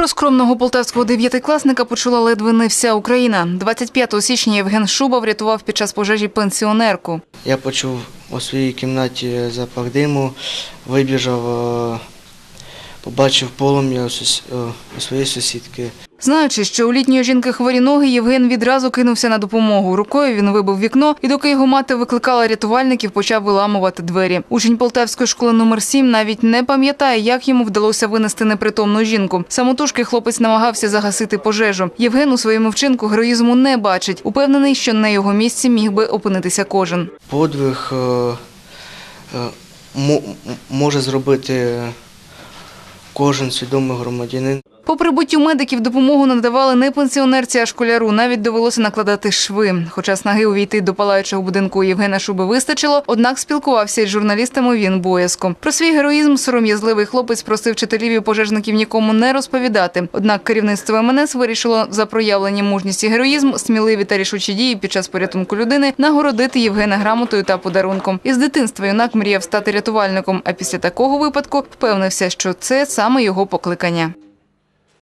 Про скромного полтавського дев'ятикласника почула ледве не вся Україна. 25 січня Євген Шуба врятував під час пожежі пенсіонерку. Я почув у своїй кімнаті запах диму, вибіжав, е, побачив полум'я у е, своєї сусідки. Знаючи, що у літньої жінки хворі ноги, Євген відразу кинувся на допомогу. Рукою він вибив вікно, і доки його мати викликала рятувальників, почав виламувати двері. Учень Полтавської школи номер 7 навіть не пам'ятає, як йому вдалося винести непритомну жінку. Самотужки хлопець намагався загасити пожежу. Євген у своєму вчинку героїзму не бачить. Упевнений, що на його місці міг би опинитися кожен. Подвиг е, е, може зробити кожен свідомий громадянин. По прибуттю медиків допомогу надавали не пенсіонерці, а школяру. Навіть довелося накладати шви. Хоча снаги увійти до палаючого будинку Євгена Шуби вистачило, однак спілкувався із журналістами він боязко. Про свій героїзм сором'язливий хлопець просив вчителів і пожежників нікому не розповідати. Однак керівництво МНС вирішило за проявлені мужність героїзм, сміливі та рішучі дії під час порятунку людини нагородити Євгена грамотою та подарунком. Із дитинства юнак мріяв стати рятувальником. А після такого випадку впевнився, що це саме його покликання.